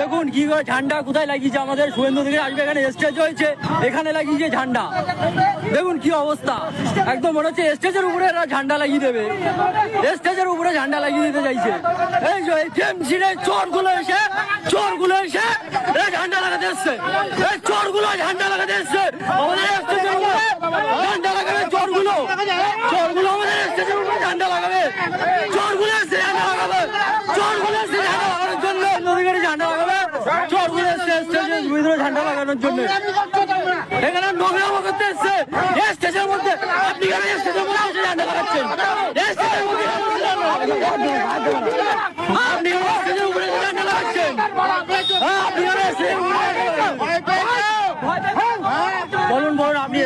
দেখুন কি করে ঝান্ডা কোথায় লাগিয়েছে আমাদের শুভেন্দু থেকে আজকে এখানে স্টেজ হয়েছে, এখানে লাগিয়েছে ঝান্ডা। দেখুন কি অবস্থা। একদম মনে হচ্ছে স্টেজের উপরে এরা ঝান্ডা লাগিয়ে দেবে। স্টেজের উপরে ঝান্ডা লাগিয়ে দিতে চাইছে। এই যে টিএমসির চোরগুলো এসে চোরগুলো এসে এরা ঝান্ডা লাগাতে এসছে। এই চোরগুলো ঝান্ডা লাগাতে এসছে। আমাদের স্টেজের উপরে ঝান্ডা লাগাবে চোরগুলো চোরগুলো আমাদের স্টেজের উপরে ঝান্ডা লাগাবে চোরগুলো এসছে ঝান্ডা লাগাবে চোরগুলো এসছে ঝান্ডা লাগানোর জন্য নদীগাড়ি ঝান্ডা লাগাবে চোরগুলো এসছে ঝান্ডা লাগানোর জন্য। এখানে নোংরামো করতে এসছে। স্টেজের মধ্যে আপনি হ্যাঁ, আপনি? বলুন বলুন আপনি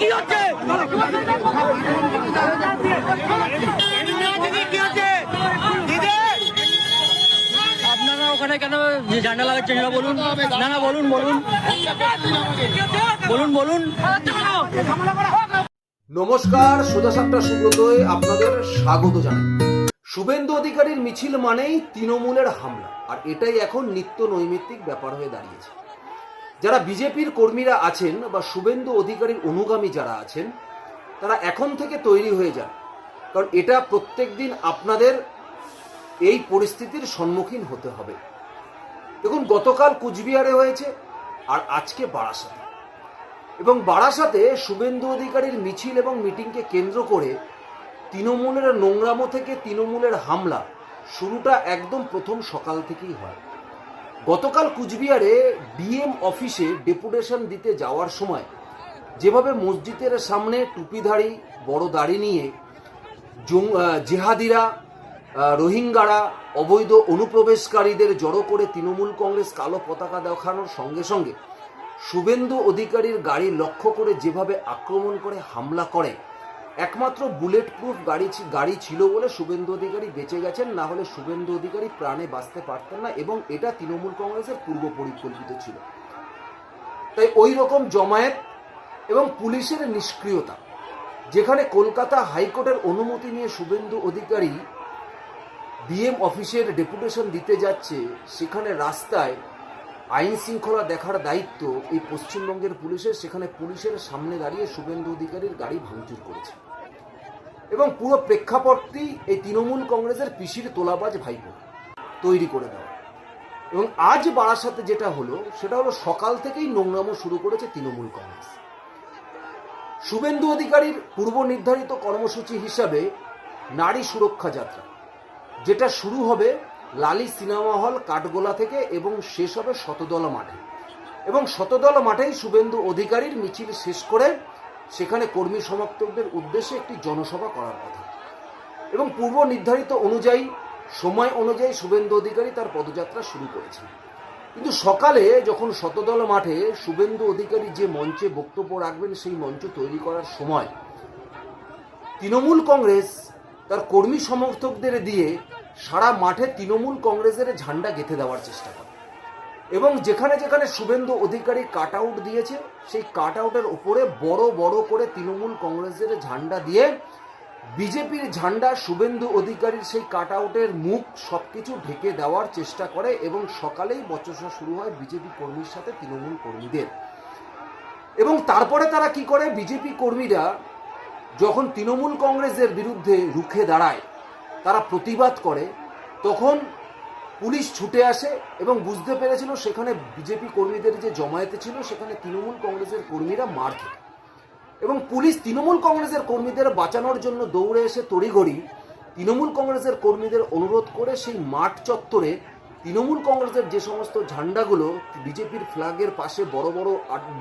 কি হচ্ছে আপনারা ওখানে কেন ঝান্ডা লাগাচ্ছেন বলুন। না না, বলুন বলুন। বলুন বলুন। নমস্কার, সোজা সাপটা সুব্রতয় আপনাদের স্বাগত জানাই। শুভেন্দু অধিকারীর মিছিল মানেই তৃণমূলের হামলা, আর এটাই এখন নিত্য নৈমিত্তিক ব্যাপার হয়ে দাঁড়িয়েছে। যারা বিজেপির কর্মীরা আছেন বা শুভেন্দু অধিকারীর অনুগামী যারা আছেন, তারা এখন থেকে তৈরি হয়ে যান, কারণ এটা প্রত্যেক দিন আপনাদের এই পরিস্থিতির সম্মুখীন হতে হবে। দেখুন, গতকাল কুচবিহারে হয়েছে আর আজকে বারাসাতে। এবং বারাসাতে শুভেন্দু অধিকারীর মিছিল এবং মিটিংকে কেন্দ্র করে তৃণমূলের নোংরামো থেকে তৃণমূলের হামলা শুরুটা একদম প্রথম সকাল থেকেই হয়। গতকাল কুচবিহারে ডিএম অফিসে ডেপুটেশন দিতে যাওয়ার সময় যেভাবে মসজিদের সামনে টুপিধারী, বড় দাড়ি নিয়ে জেহাদিরা রোহিঙ্গারা অবৈধ অনুপ্রবেশকারীদের জড়ো করে তৃণমূল কংগ্রেস কালো পতাকা দেখানোর সঙ্গে সঙ্গে শুভেন্দু অধিকারীর গাড়ি লক্ষ্য করে যেভাবে আক্রমণ করে, হামলা করে। একমাত্র বুলেট প্রুফ গাড়ি গাড়ি ছিল বলে শুভেন্দু অধিকারী বেঁচে গেছেন, না হলে শুভেন্দু অধিকারী প্রাণে বাঁচতে পারতেন না এবং এটা তৃণমূল কংগ্রেসের পূর্ব পরিকল্পিত ছিল। তাই ওই রকম জমায়েত এবং পুলিশের নিষ্ক্রিয়তা, যেখানে কলকাতা হাইকোর্টের অনুমতি নিয়ে শুভেন্দু অধিকারী ডিএম অফিসের ডেপুটেশন দিতে যাচ্ছে, সেখানে রাস্তায় আইন শৃঙ্খলা দেখার দায়িত্ব এই পশ্চিমবঙ্গের পুলিশের, সেখানে পুলিশের সামনে দাঁড়িয়ে শুভেন্দু অধিকারীর গাড়ি ভাঙচুর করেছে। এবং পুরো প্রেক্ষাপটটি এই তৃণমূল কংগ্রেসের পিসির তোলাবাজ ভাইপো তৈরি করে দেওয়া। এবং আজ বারাসাতে যেটা হলো, সেটা হলো সকাল থেকেই নোংরামো শুরু করেছে তৃণমূল কংগ্রেস। শুভেন্দু অধিকারীর পূর্ব নির্ধারিত কর্মসূচি হিসাবে নারী সুরক্ষা যাত্রা। যেটা শুরু হবে লালি সিনেমা হল কাঠগোলা থেকে এবং শেষ হবে শতদলা মাঠে। এবং শতদলা মাঠেই শুভেন্দু অধিকারীর মিছিল শেষ করে সেখানে কর্মী সমর্থকদের উদ্দেশ্যে একটি জনসভা করার কথা। এবং পূর্ব নির্ধারিত অনুযায়ী, সময় অনুযায়ী শুভেন্দু অধিকারী তার পদযাত্রা শুরু করেছেন। কিন্তু সকালে যখন শতদল মাঠে শুভেন্দু অধিকারী যে মঞ্চে বক্তব্য রাখবেন, সেই মঞ্চ তৈরি করার সময় তৃণমূল কংগ্রেস তার কর্মী সমর্থকদের দিয়ে সারা মাঠে তৃণমূল কংগ্রেসের ঝান্ডা গেঁথে দেওয়ার চেষ্টা করে। এবং যেখানে যেখানে শুভেন্দু অধিকারী কাট আউট দিয়েছে, সেই কাট আউটের ওপরে বড় বড় করে তৃণমূল কংগ্রেসের ঝান্ডা দিয়ে বিজেপির ঝান্ডা শুভেন্দু অধিকারীর সেই কাট আউটের মুখ সবকিছু ঢেকে দেওয়ার চেষ্টা করে এবং সকালেই বচসা শুরু হয় বিজেপি কর্মীর সাথে তৃণমূল কর্মীদের। এবং তারপরে তারা কি করে? বিজেপি কর্মীরা যখন তৃণমূল কংগ্রেসের বিরুদ্ধে রুখে দাঁড়ায়, তারা প্রতিবাদ করে, তখন পুলিশ ছুটে আসে এবং বুঝতে পেরেছিল সেখানে বিজেপি কর্মীদের যে জমায়েতে ছিল, সেখানে তৃণমূল কংগ্রেসের কর্মীরা মার খেত। এবং পুলিশ তৃণমূল কংগ্রেসের কর্মীদের বাঁচানোর জন্য দৌড়ে এসে তড়িঘড়ি তৃণমূল কংগ্রেসের কর্মীদের অনুরোধ করে সেই মাঠ চত্বরে তৃণমূল কংগ্রেসের যে সমস্ত ঝান্ডাগুলো বিজেপির ফ্ল্যাগের পাশে বড় বড়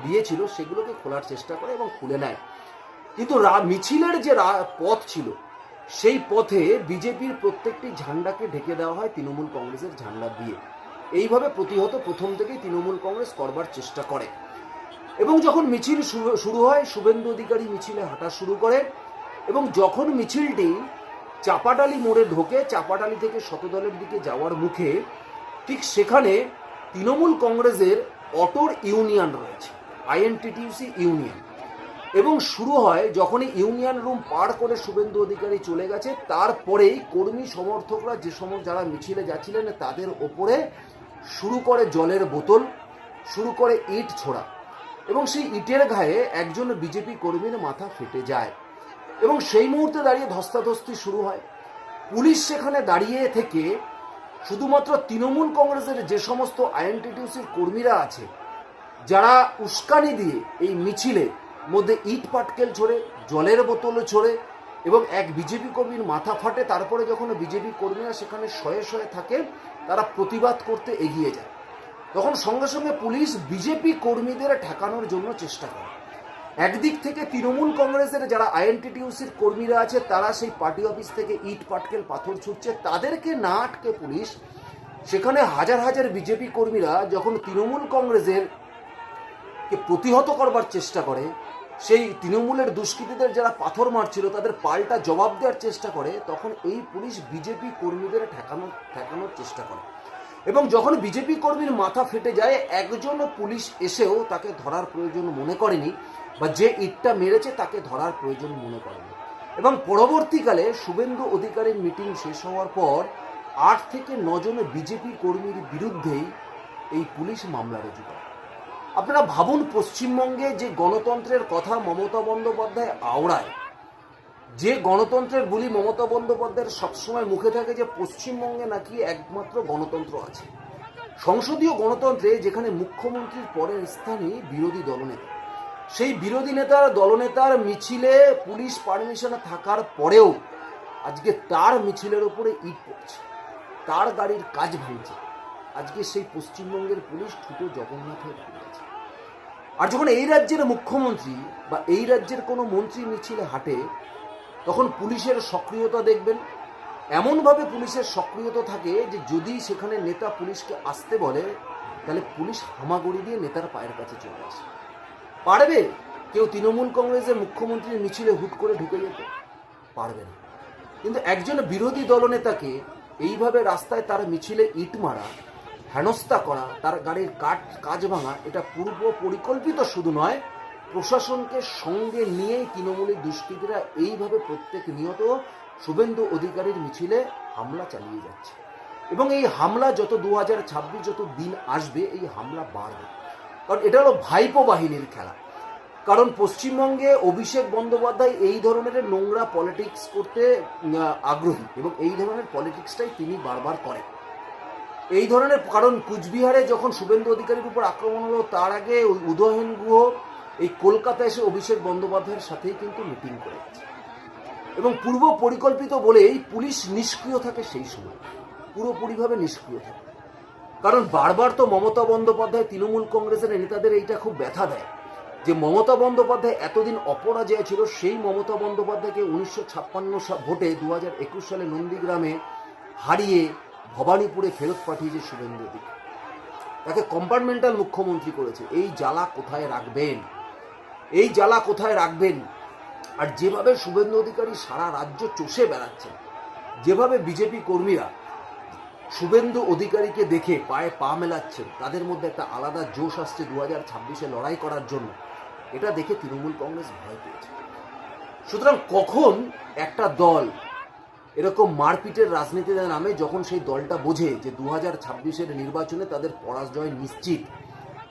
দিয়েছিল সেগুলোকে খোলার চেষ্টা করে এবং খুলে নেয়। কিন্তু মিছিলের যে পথ ছিল, সেই পথে বিজেপির প্রত্যেকটি ঝান্ডাকে ঢেকে দেওয়া হয় তৃণমূল কংগ্রেসের ঝান্ডা দিয়ে। এইভাবে প্রতিহত প্রথম থেকেই তৃণমূল কংগ্রেস করবার চেষ্টা করে। এবং যখন মিছিল শুরু- হয়, শুভেন্দু অধিকারী মিছিলে হাঁটা শুরু করে এবং যখন মিছিলটি চাপাডালি মোড়ে ঢোকে চাপাডালি থেকে শতদলের দিকে যাওয়ার মুখে ঠিক সেখানে তৃণমূল কংগ্রেসের অটোর ইউনিয়ন রয়েছে, আইএনটিটিউসি ইউনিয়ন। এবং শুরু হয় যখনই ইউনিয়ন রুম পার করে শুভেন্দু অধিকারী চলে গেছে, তারপরেই কর্মী সমর্থকরা যে সমস্ত যারা মিছিলে যাচ্ছিলেন তাদের ওপরে শুরু করে জলের বোতল, শুরু করে ইট ছোড়া এবং সেই ইটের গায়ে একজন বিজেপি কর্মীর মাথা ফেটে যায় এবং সেই মুহূর্তে দাঁড়িয়ে ধস্তাধস্তি শুরু হয়। পুলিশ সেখানে দাঁড়িয়ে থেকে শুধুমাত্র তৃণমূল কংগ্রেসের যে সমস্ত আইএনটিটিউসির কর্মীরা আছে, যারা উস্কানি দিয়ে এই মিছিলে মধ্যে ইট পাটকেল ছড়ে জলের বোতল ছড়ে এবং এক বিজেপি কর্মীর মাথা ফাটে। তারপরে যখন বিজেপি কর্মীরা সেখানে শয়ে শয়ে থাকে, তারা প্রতিবাদ করতে এগিয়ে যায়। তখন সঙ্গে সঙ্গে পুলিশ বিজেপি কর্মীদের ঠেকানোর জন্য চেষ্টা করে। একদিক থেকে তৃণমূল কংগ্রেসের যারা আইএনটিটিউসির কর্মীরা আছে, তারা সেই পার্টি অফিস থেকে ইট পাটকেল, পাথর ছুটছে। তাদেরকে না আটকে পুলিশ, সেখানে হাজার হাজার বিজেপি কর্মীরা যখন তৃণমূল কংগ্রেসের প্রতিহত করবার চেষ্টা করে সেই তৃণমূলের দুষ্কৃতীদের যারা পাথর মারছিল, তাদের পাল্টা জবাব দেওয়ার চেষ্টা করে, তখন এই পুলিশ বিজেপি কর্মীদের ঠেকানোর ঠেকানোর চেষ্টা করে। এবং যখন বিজেপি কর্মীর মাথা ফেটে যায় একজনও পুলিশ এসেও তাকে ধরার প্রয়োজন মনে করেনি, বা যে ইটটা মেরেছে তাকে ধরার প্রয়োজন মনে করেনি। এবং পরবর্তীকালে শুভেন্দু অধিকারীর মিটিং শেষ হওয়ার পর, আট থেকে নজন বিজেপি কর্মীর বিরুদ্ধেই এই পুলিশ মামলা রুজু করে। আপনারা ভাবুন, পশ্চিমবঙ্গে যে গণতন্ত্রের কথা মমতা বন্দ্যোপাধ্যায় আওড়ায়, যে গণতন্ত্রের বলি মমতা বন্দ্যোপাধ্যায়ের সবসময় মুখে থাকে যে পশ্চিমবঙ্গে নাকি একমাত্র গণতন্ত্র আছে। সংসদীয় গণতন্ত্রে যেখানে মুখ্যমন্ত্রীর পরের স্থানে বিরোধী দলনেতা। সেই বিরোধী নেতার দলনেতার মিছিলে পুলিশ পারমিশন থাকার পরেও আজকে তার মিছিলের উপরে ইট পড়ছে, তার গাড়ির কাজ ভাঙছে। আজকে সেই পশ্চিমবঙ্গের পুলিশ ঠুটো জগন্নাথ হয়ে দাঁড়িয়ে আছে। আর যখন এই রাজ্যের মুখ্যমন্ত্রী বা এই রাজ্যের কোনো মন্ত্রী মিছিলে হাঁটে, তখন পুলিশের সক্রিয়তা দেখবেন। এমনভাবে পুলিশের সক্রিয়তা থাকে যে যদি সেখানে নেতা পুলিশকে আসতে বলে, তাহলে পুলিশ হামাগুড়ি দিয়ে নেতার পায়ের কাছে চলে আসে। পারবে? কেউ তৃণমূল কংগ্রেসের মুখ্যমন্ত্রীর মিছিলে হুট করে ঢুকে যেতে? পারবে না। কিন্তু একজন বিরোধী দলনেতাকে এইভাবে রাস্তায় তার মিছিলে ইট মারা হেনস্থা করা, তার গাড়ির কাঠ, কাজ ভাঙা, এটা পূর্ব পরিকল্পিত শুধু নয়, প্রশাসনকে সঙ্গে নিয়েই তৃণমূলের দুষ্কৃতীরা এইভাবে প্রত্যেক নিয়ত শুভেন্দু অধিকারীর মিছিলে হামলা চালিয়ে যাচ্ছে। এবং এই হামলা যত দু হাজার ছাব্বিশ যত দিন আসবে, এই হামলা বাড়বে। কারণ এটা হলো ভাইপো বাহিনীর খেলা। কারণ পশ্চিমবঙ্গে অভিষেক বন্দ্যোপাধ্যায় এই ধরনের নোংরা পলিটিক্স করতে আগ্রহী এবং এই ধরনের পলিটিক্সটাই তিনি বারবার করেন। এই ধরনের, কারণ কুচবিহারে যখন শুভেন্দু অধিকারীর উপর আক্রমণ হলো, তার আগে ওই উদয়ন গুহ এই কলকাতা এসে অভিষেক বন্দ্যোপাধ্যায়ের সাথেই কিন্তু মিটিং করেছে। এবং পূর্ব পরিকল্পিত বলেই পুলিশ নিষ্ক্রিয় থাকে সেই সময়। পুরোপুরিভাবে নিষ্ক্রিয় থাকে। কারণ বারবার তো মমতা বন্দ্যোপাধ্যায় তৃণমূল কংগ্রেসের নেতাদের এইটা খুব ব্যথা দেয়। যে মমতা বন্দ্যোপাধ্যায় এতদিন অপরাজয় ছিল, সেই মমতা বন্দ্যোপাধ্যায়কে উনিশশো ছাপ্পান্ন ভোটে দু হাজার একুশ সালে নন্দীগ্রামে হারিয়ে ভবানীপুরে ফেরত পাঠিয়েছে শুভেন্দু অধিকারী তাকে কম্পার্টমেন্টাল মুখ্যমন্ত্রী করেছে। এই জ্বালা কোথায় রাখবেন? এই জ্বালা কোথায় রাখবেন? আর যেভাবে শুভেন্দু অধিকারী সারা রাজ্য চষে বেড়াচ্ছেন, যেভাবে বিজেপি কর্মীরা শুভেন্দু অধিকারীকে দেখে পায়ে পা মেলাচ্ছেন, তাদের মধ্যে একটা আলাদা জোশ আসছে দু হাজার ছাব্বিশে লড়াই করার জন্য। এটা দেখে তৃণমূল কংগ্রেস ভয় পেয়েছে। সুতরাং কখন একটা দল এরকম মারপিটের রাজনীতিতে নামে যখন সেই দলটা বোঝে যে দু হাজার ছাব্বিশের নির্বাচনে তাদের পরাজয় নিশ্চিত,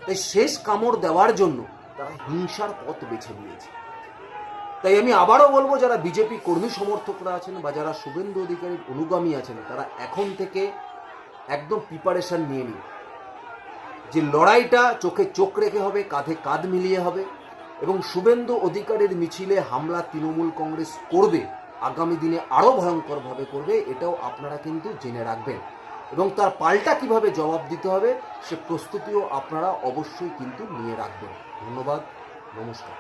তাই শেষ কামড় দেওয়ার জন্য তারা হিংসার পথ বেছে নিয়েছে। তাই আমি আবারও বলব, যারা বিজেপি কর্মী সমর্থকরা আছেন বা যারা শুভেন্দু অধিকারীর অনুগামী আছেন, তারা এখন থেকে একদম প্রিপারেশন নিয়ে নিন। যে লড়াইটা চোখে চোখ রেখে হবে, কাঁধে কাঁধ মিলিয়ে হবে এবং শুভেন্দু অধিকারীর মিছিলে হামলা তৃণমূল কংগ্রেস করবে আগামী দিনে আরও ভয়ঙ্করভাবে করবে, এটাও আপনারা কিন্তু জেনে রাখবেন। এবং তার পাল্টা কীভাবে জবাব দিতে হবে, সে প্রস্তুতিও আপনারা অবশ্যই কিন্তু নিয়ে রাখবেন। ধন্যবাদ, নমস্কার।